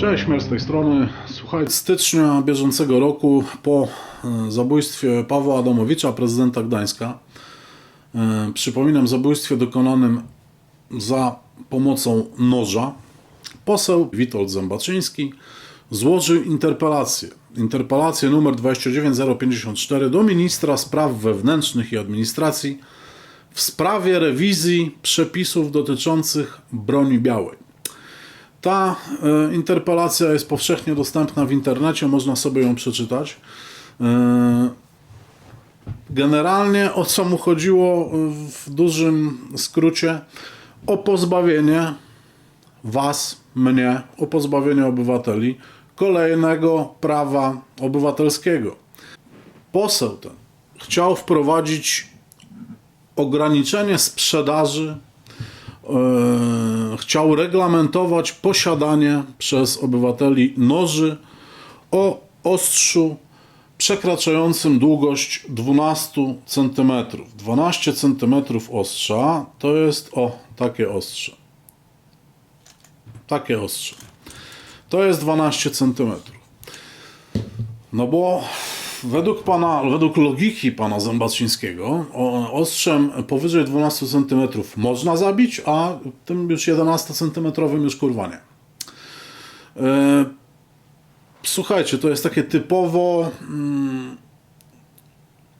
Cześć, Mer z tej strony. Słuchaj, stycznia bieżącego roku po e, zabójstwie Pawła Adamowicza, prezydenta Gdańska, e, przypominam, zabójstwie dokonanym za pomocą noża, poseł Witold Zębaczyński złożył interpelację. Interpelację numer 29054 do ministra spraw wewnętrznych i administracji w sprawie rewizji przepisów dotyczących broni białej. Ta e, interpelacja jest powszechnie dostępna w internecie, można sobie ją przeczytać. E, generalnie o co mu chodziło e, w dużym skrócie? O pozbawienie Was, mnie, o pozbawienie obywateli kolejnego prawa obywatelskiego. Poseł ten chciał wprowadzić ograniczenie sprzedaży chciał reglamentować posiadanie przez obywateli noży o ostrzu przekraczającym długość 12 cm. 12 cm ostrza to jest o takie ostrze. Takie ostrze. To jest 12 cm. No bo według pana, według logiki pana Zębaczyńskiego, ostrzem powyżej 12 cm można zabić, a tym już 11 cm już kurwa nie. E, Słuchajcie, to jest takie typowo mm,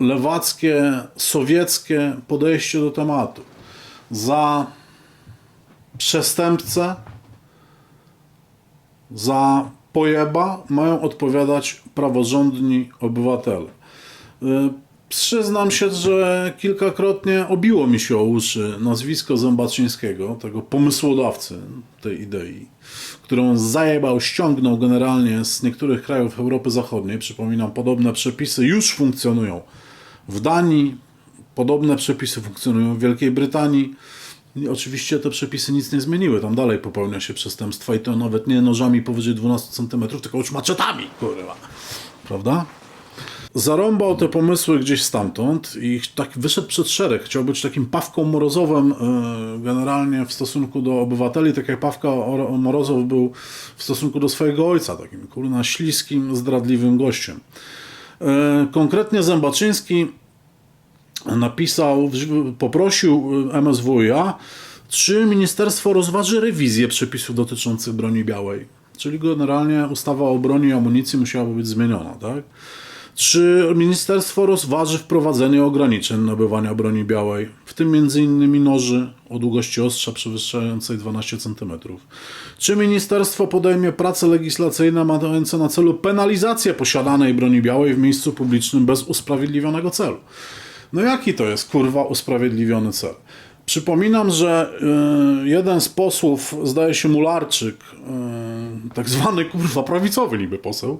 lewackie, sowieckie podejście do tematu. Za przestępcę, za pojeba mają odpowiadać praworządni obywatele. Y, Przyznam się, że kilkakrotnie obiło mi się o uszy nazwisko Zębaczyńskiego, tego pomysłodawcy tej idei, którą zajebał, ściągnął generalnie z niektórych krajów Europy Zachodniej. Przypominam, podobne przepisy już funkcjonują w Danii, podobne przepisy funkcjonują w Wielkiej Brytanii. Oczywiście te przepisy nic nie zmieniły. Tam dalej popełnia się przestępstwa i to nawet nie nożami powyżej 12 cm, tylko już maczetami, kurwa. Prawda? Zarąbał te pomysły gdzieś stamtąd i tak wyszedł przed szereg. Chciał być takim Pawką Morozowem e, generalnie w stosunku do obywateli, tak jak Pawka Oro- Morozow był w stosunku do swojego ojca, takim kurna śliskim, zdradliwym gościem. E, Konkretnie Zębaczyński napisał, poprosił y, MSWiA, czy ministerstwo rozważy rewizję przepisów dotyczących broni białej. Czyli generalnie ustawa o broni i amunicji musiałaby być zmieniona, tak? Czy ministerstwo rozważy wprowadzenie ograniczeń nabywania broni białej, w tym m.in. noży o długości ostrza przewyższającej 12 cm? Czy ministerstwo podejmie prace legislacyjne mające na celu penalizację posiadanej broni białej w miejscu publicznym bez usprawiedliwionego celu? No jaki to jest kurwa usprawiedliwiony cel? Przypominam, że y, jeden z posłów, zdaje się Mularczyk, y, tak zwany kurwa prawicowy niby poseł,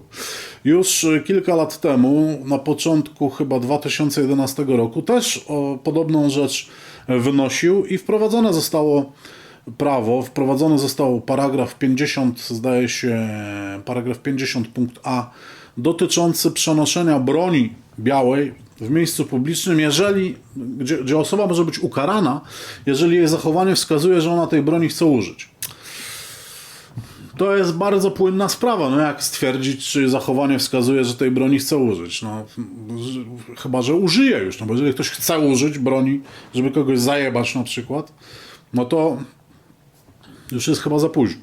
już y, kilka lat temu, na początku chyba 2011 roku, też podobną rzecz wynosił i wprowadzone zostało prawo, wprowadzony został paragraf 50, zdaje się, paragraf 50 punkt A, dotyczący przenoszenia broni białej w miejscu publicznym, jeżeli, gdzie, gdzie osoba może być ukarana, jeżeli jej zachowanie wskazuje, że ona tej broni chce użyć. To jest bardzo płynna sprawa. No jak stwierdzić, czy zachowanie wskazuje, że tej broni chce użyć? No, chyba, że użyje już. No bo jeżeli ktoś chce użyć broni, żeby kogoś zajebać na przykład, no to już jest chyba za późno.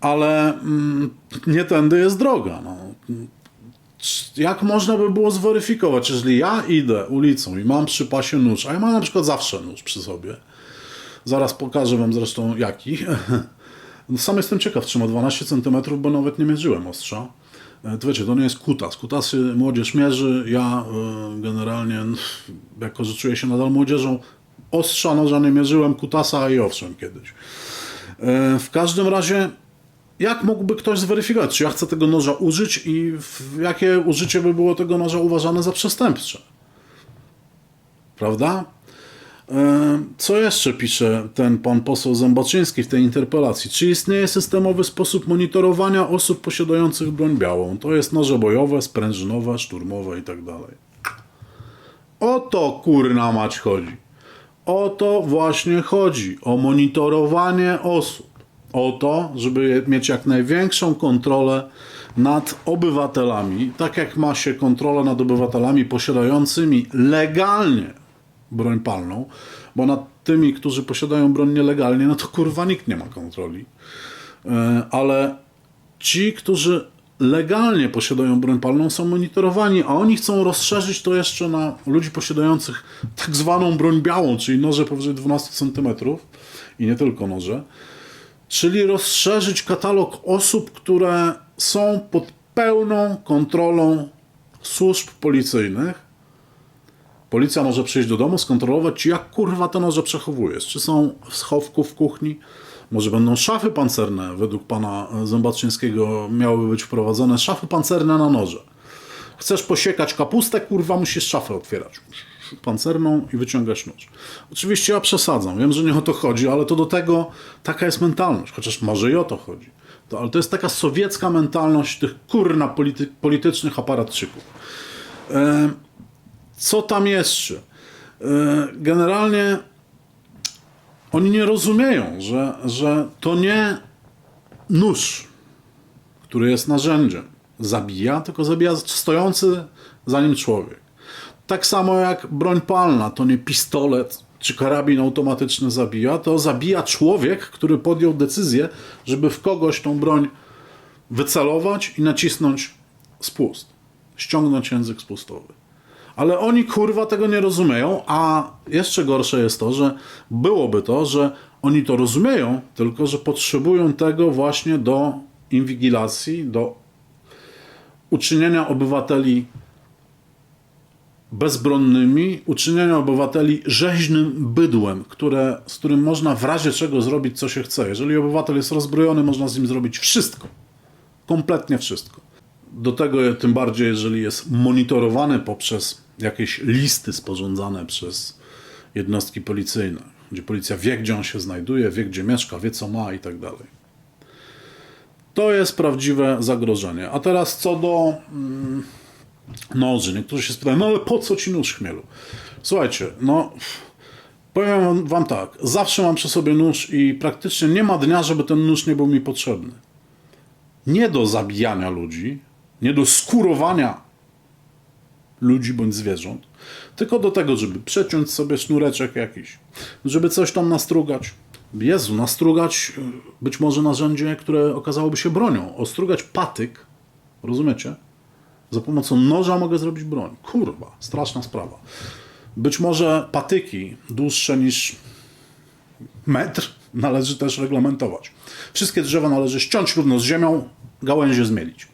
Ale mm, nie tędy jest droga. No. Jak można by było zweryfikować, jeżeli ja idę ulicą i mam przy pasie nóż, a ja mam na przykład zawsze nóż przy sobie, zaraz pokażę wam zresztą jaki. No Sam jestem ciekaw, czy ma 12 cm, bo nawet nie mierzyłem ostrza. E, To wiecie, to nie jest kutas. Kutasy młodzież mierzy. Ja e, generalnie, jako że czuję się nadal młodzieżą, ostrza noża nie mierzyłem, kutasa i owszem kiedyś. E, W każdym razie, jak mógłby ktoś zweryfikować, czy ja chcę tego noża użyć i jakie użycie by było tego noża uważane za przestępcze? Prawda? E, Co jeszcze pisze ten pan poseł Zębaczyński w tej interpelacji? Czy istnieje systemowy sposób monitorowania osób posiadających broń białą? To jest noże bojowe, sprężynowe, szturmowe i tak dalej. O to kurna mać chodzi. O to właśnie chodzi. O monitorowanie osób. O to, żeby mieć jak największą kontrolę nad obywatelami, tak jak ma się kontrolę nad obywatelami posiadającymi legalnie broń palną, bo nad tymi, którzy posiadają broń nielegalnie, no to kurwa nikt nie ma kontroli. E, Ale ci, którzy legalnie posiadają broń palną, są monitorowani, a oni chcą rozszerzyć to jeszcze na ludzi posiadających tak zwaną broń białą, czyli noże powyżej 12 cm i nie tylko noże, czyli rozszerzyć katalog osób, które są pod pełną kontrolą służb policyjnych. Policja może przyjść do domu, skontrolować, jak kurwa te noże przechowujesz. Czy są w schowku w kuchni, może będą szafy pancerne, według pana Zębaczyńskiego miałyby być wprowadzone szafy pancerne na noże. Chcesz posiekać kapustę, kurwa, musisz szafę otwierać. Pancerną i wyciągać nóż. Oczywiście ja przesadzam, wiem, że nie o to chodzi, ale to do tego taka jest mentalność, chociaż może i o to chodzi. To, ale to jest taka sowiecka mentalność tych kurna polity, politycznych aparatczyków. E, co tam jeszcze? E, generalnie oni nie rozumieją, że, że to nie nóż, który jest narzędziem, zabija, tylko zabija stojący za nim człowiek. Tak samo jak broń palna to nie pistolet czy karabin automatyczny zabija, to zabija człowiek, który podjął decyzję, żeby w kogoś tą broń wycelować i nacisnąć spust. Ściągnąć język spustowy. Ale oni kurwa tego nie rozumieją, a jeszcze gorsze jest to, że byłoby to, że oni to rozumieją, tylko że potrzebują tego właśnie do inwigilacji, do uczynienia obywateli bezbronnymi, uczynienia obywateli rzeźnym bydłem, które, z którym można w razie czego zrobić co się chce. Jeżeli obywatel jest rozbrojony, można z nim zrobić wszystko. Kompletnie wszystko. Do tego tym bardziej, jeżeli jest monitorowany poprzez jakieś listy sporządzane przez jednostki policyjne, gdzie policja wie, gdzie on się znajduje, wie, gdzie mieszka, wie, co ma i tak dalej. To jest prawdziwe zagrożenie. A teraz co do mm, noży. Niektórzy się spytają, no ale po co ci nóż chmielu? Słuchajcie, no powiem wam- tak, zawsze mam przy sobie nóż i praktycznie nie ma dnia, żeby ten nóż nie był mi potrzebny. Nie do zabijania ludzi, nie do skurowania ludzi bądź zwierząt, tylko do tego, żeby przeciąć sobie sznureczek jakiś, żeby coś tam nastrugać. Jezu, nastrugać y, być może narzędzie, które okazałoby się bronią. Ostrugać patyk, rozumiecie? Za pomocą noża mogę zrobić broń. Kurwa, straszna sprawa. Być może patyki dłuższe niż metr należy też reglamentować. Wszystkie drzewa należy ściąć równo z ziemią, gałęzie zmielić.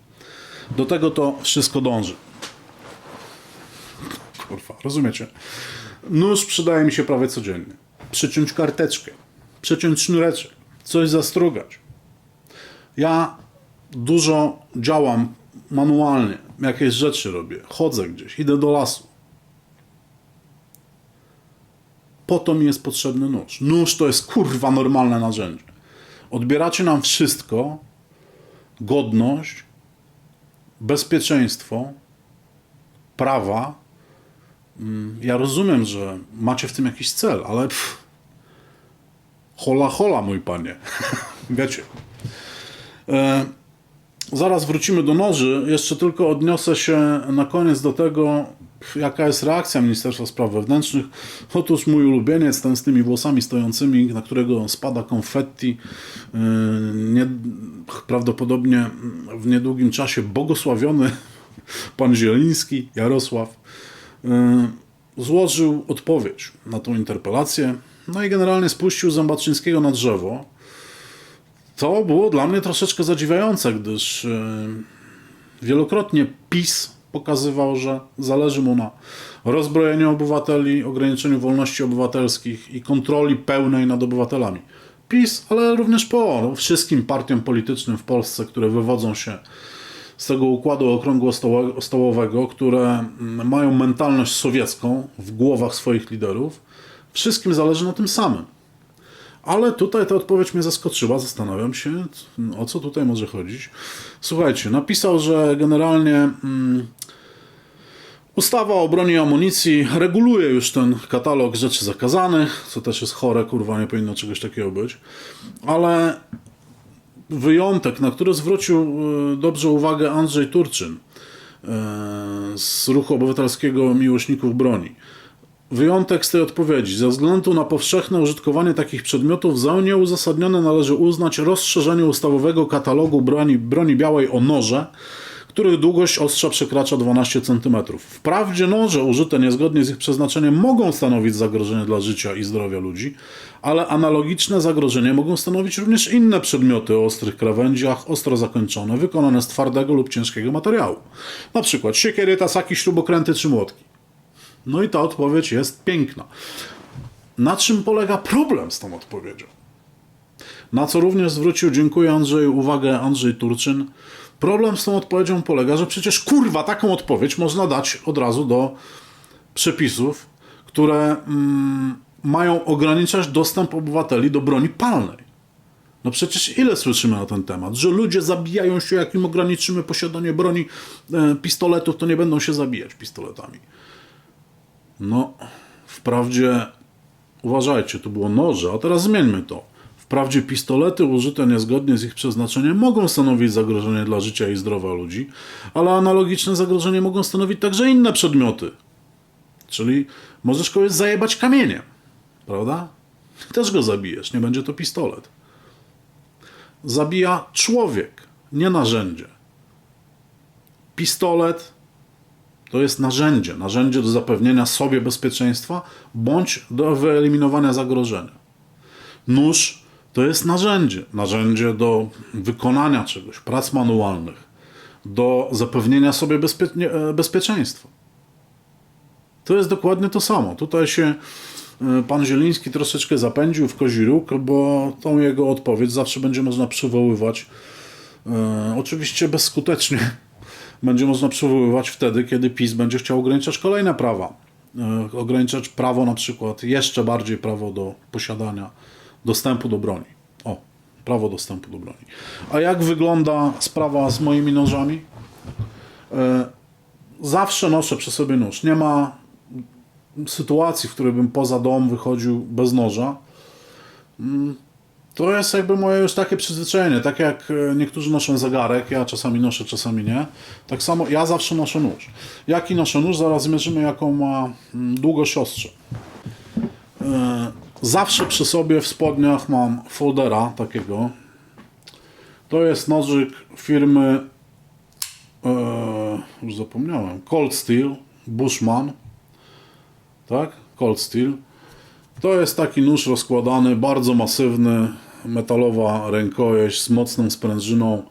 Do tego to wszystko dąży. Kurwa, rozumiecie? Nóż przydaje mi się prawie codziennie. Przyciąć karteczkę, przeciąć sznureczek, coś zastrugać. Ja dużo działam manualnie, jakieś rzeczy robię, chodzę gdzieś, idę do lasu. Po to mi jest potrzebny nóż. Nóż to jest kurwa normalne narzędzie. Odbieracie nam wszystko, godność, bezpieczeństwo, prawa. Mm, Ja rozumiem, że macie w tym jakiś cel, ale pff, hola hola, mój panie. Wiecie. E, Zaraz wrócimy do noży. Jeszcze tylko odniosę się na koniec do tego, jaka jest reakcja Ministerstwa Spraw Wewnętrznych. Otóż mój ulubieniec, ten z tymi włosami stojącymi, na którego spada konfetti, yy, nie, prawdopodobnie w niedługim czasie błogosławiony pan Zieliński, Jarosław, yy, złożył odpowiedź na tą interpelację. No i generalnie spuścił Zębaczyńskiego na drzewo. To było dla mnie troszeczkę zadziwiające, gdyż e, wielokrotnie PiS pokazywał, że zależy mu na rozbrojeniu obywateli, ograniczeniu wolności obywatelskich i kontroli pełnej nad obywatelami. PiS, ale również po wszystkim partiom politycznym w Polsce, które wywodzą się z tego układu okrągłostołowego, które mm, mają mentalność sowiecką w głowach swoich liderów, wszystkim zależy na tym samym. Ale tutaj ta odpowiedź mnie zaskoczyła. Zastanawiam się, o co tutaj może chodzić. Słuchajcie, napisał, że generalnie mm, ustawa o broni i amunicji reguluje już ten katalog rzeczy zakazanych, co też jest chore, kurwa, nie powinno czegoś takiego być. Ale wyjątek, na który zwrócił e, dobrze uwagę Andrzej Turczyn e, z ruchu obywatelskiego Miłośników Broni. Wyjątek z tej odpowiedzi. Ze względu na powszechne użytkowanie takich przedmiotów za nieuzasadnione należy uznać rozszerzenie ustawowego katalogu broni, broni białej o noże, których długość ostrza przekracza 12 cm. Wprawdzie noże użyte niezgodnie z ich przeznaczeniem mogą stanowić zagrożenie dla życia i zdrowia ludzi, ale analogiczne zagrożenie mogą stanowić również inne przedmioty o ostrych krawędziach, ostro zakończone, wykonane z twardego lub ciężkiego materiału. Na przykład siekiery, tasaki, śrubokręty czy młotki. No i ta odpowiedź jest piękna. Na czym polega problem z tą odpowiedzią? Na co również zwrócił, dziękuję Andrzeju, uwagę Andrzej Turczyn. Problem z tą odpowiedzią polega, że przecież kurwa taką odpowiedź można dać od razu do przepisów, które mm, mają ograniczać dostęp obywateli do broni palnej. No przecież ile słyszymy na ten temat, że ludzie zabijają się, jak im ograniczymy posiadanie broni e, pistoletów, to nie będą się zabijać pistoletami. No, wprawdzie uważajcie, to było noże, a teraz zmieńmy to. Wprawdzie pistolety użyte niezgodnie z ich przeznaczeniem mogą stanowić zagrożenie dla życia i zdrowia ludzi, ale analogiczne zagrożenie mogą stanowić także inne przedmioty. Czyli możesz kogoś zajebać kamieniem, prawda? Też go zabijesz, nie będzie to pistolet. Zabija człowiek, nie narzędzie. Pistolet to jest narzędzie, narzędzie do zapewnienia sobie bezpieczeństwa bądź do wyeliminowania zagrożenia. Nóż to jest narzędzie, narzędzie do wykonania czegoś, prac manualnych, do zapewnienia sobie bezpie- e, bezpieczeństwa. To jest dokładnie to samo. Tutaj się e, pan Zieliński troszeczkę zapędził w kozi róg, bo tą jego odpowiedź zawsze będzie można przywoływać. E, oczywiście bezskutecznie będzie można przywoływać wtedy, kiedy PiS będzie chciał ograniczać kolejne prawa. E, ograniczać prawo na przykład, jeszcze bardziej prawo do posiadania dostępu do broni. O, prawo dostępu do broni. A jak wygląda sprawa z moimi nożami? E, zawsze noszę przy sobie nóż. Nie ma sytuacji, w której bym poza dom wychodził bez noża. To jest jakby moje już takie przyzwyczajenie. Tak jak e, niektórzy noszą zegarek, ja czasami noszę, czasami nie. Tak samo ja zawsze noszę nóż. Jaki noszę nóż? Zaraz zmierzymy, jaką ma mm, długość ostrza. E, Zawsze przy sobie w spodniach mam foldera takiego. To jest nożyk firmy, e, już zapomniałem, Cold Steel, Bushman. Tak? Cold Steel. To jest taki nóż rozkładany, bardzo masywny, metalowa rękojeść z mocną sprężyną,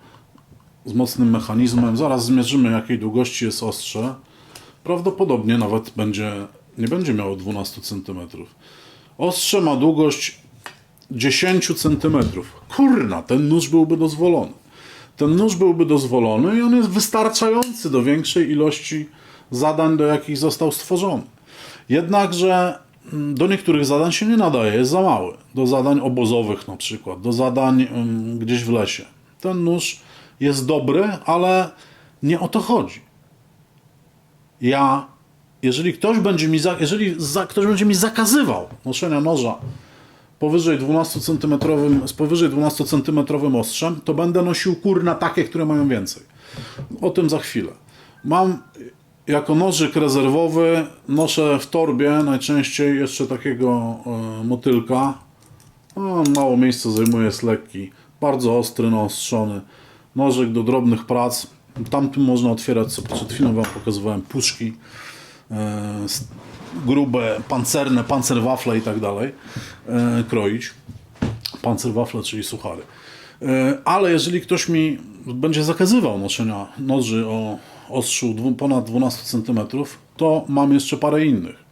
z mocnym mechanizmem. Zaraz zmierzymy, jakiej długości jest ostrze. Prawdopodobnie nawet będzie, nie będzie miało 12 cm. Ostrze ma długość 10 cm. Kurna, ten nóż byłby dozwolony. Ten nóż byłby dozwolony i on jest wystarczający do większej ilości zadań, do jakich został stworzony. Jednakże do niektórych zadań się nie nadaje, jest za mały. Do zadań obozowych na przykład, do zadań ym, gdzieś w lesie. Ten nóż jest dobry, ale nie o to chodzi. Ja, jeżeli ktoś będzie mi, za, jeżeli za, ktoś będzie mi zakazywał noszenia noża powyżej 12 cm, z powyżej 12 cm ostrzem, to będę nosił kurna takie, które mają więcej. O tym za chwilę. Mam jako nożyk rezerwowy, noszę w torbie najczęściej jeszcze takiego e, motylka. Mało miejsca zajmuje, jest lekki, bardzo ostry, naostrzony. Nożyk do drobnych prac. Tamtym można otwierać, co przed chwilą Wam pokazywałem, puszki e, grube, pancerne, pancerwafle i tak dalej, e, kroić. Pancerwafle, czyli suchary. Ale jeżeli ktoś mi będzie zakazywał noszenia noży o ostrzu dwu- ponad 12 cm, to mam jeszcze parę innych.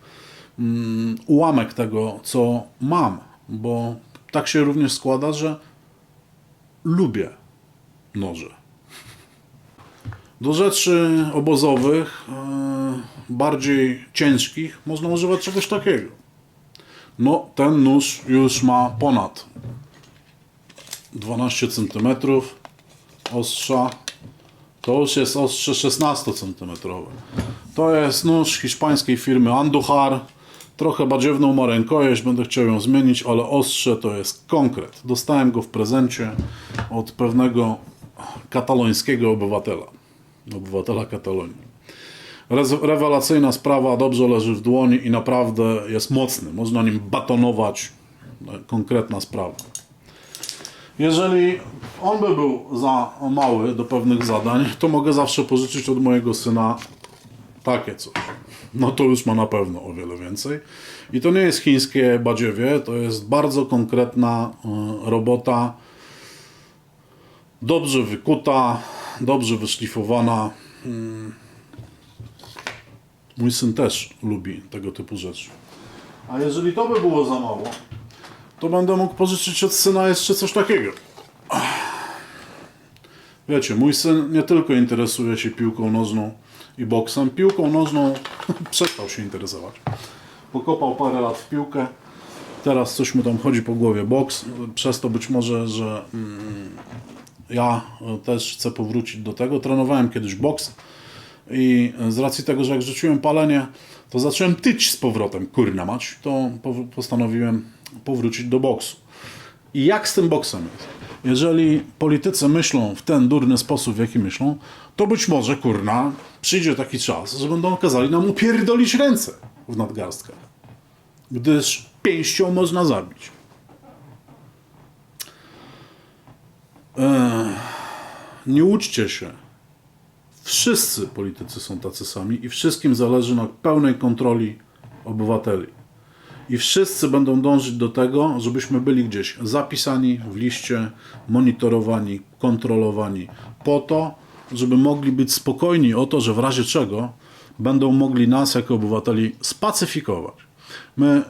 Mm, Ułamek tego, co mam, bo tak się również składa, że lubię noże. Do rzeczy obozowych, e, bardziej ciężkich, można używać czegoś takiego. No, ten nóż już ma ponad 12 cm ostrza. To już jest ostrze 16 cm. To jest nóż hiszpańskiej firmy Andujar. Trochę badziewną ma rękojeść, będę chciał ją zmienić, ale ostrze to jest konkret. Dostałem go w prezencie od pewnego katalońskiego obywatela. Obywatela Katalonii. Rewelacyjna sprawa, dobrze leży w dłoni i naprawdę jest mocny. Można nim batonować. No, Konkretna sprawa. Jeżeli on by był za mały do pewnych zadań, to mogę zawsze pożyczyć od mojego syna takie coś. No to już ma na pewno o wiele więcej. I to nie jest chińskie badziewie, to jest bardzo konkretna y, robota, dobrze wykuta, dobrze wyszlifowana. Mm. Mój syn też lubi tego typu rzeczy. A jeżeli to by było za mało, to będę mógł pożyczyć od syna jeszcze coś takiego. Wiecie, mój syn nie tylko interesuje się piłką nożną i boksem. Piłką nożną przestał się interesować. Pokopał parę lat w piłkę. Teraz coś mu tam chodzi po głowie boks. Przez to być może, że mm, ja też chcę powrócić do tego. Trenowałem kiedyś boks i z racji tego, że jak rzuciłem palenie, to zacząłem tyć z powrotem, kurna mać, to po- postanowiłem powrócić do boksu. I jak z tym boksem jest? Jeżeli politycy myślą w ten durny sposób, w jaki myślą, to być może, kurna, przyjdzie taki czas, że będą kazali nam upierdolić ręce w nadgarstkach. Gdyż pięścią można zabić. Eee, nie łudźcie się. Wszyscy politycy są tacy sami i wszystkim zależy na pełnej kontroli obywateli. I wszyscy będą dążyć do tego, żebyśmy byli gdzieś zapisani w liście, monitorowani, kontrolowani, po to, żeby mogli być spokojni o to, że w razie czego będą mogli nas jako obywateli spacyfikować. My,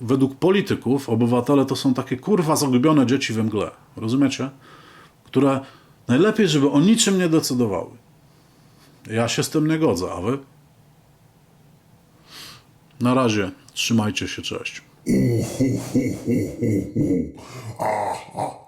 według polityków, obywatele to są takie kurwa zagubione dzieci we mgle. Rozumiecie? Które najlepiej, żeby o niczym nie decydowały. Ja się z tym nie godzę, a wy? Na razie, trzymajcie się, cześć.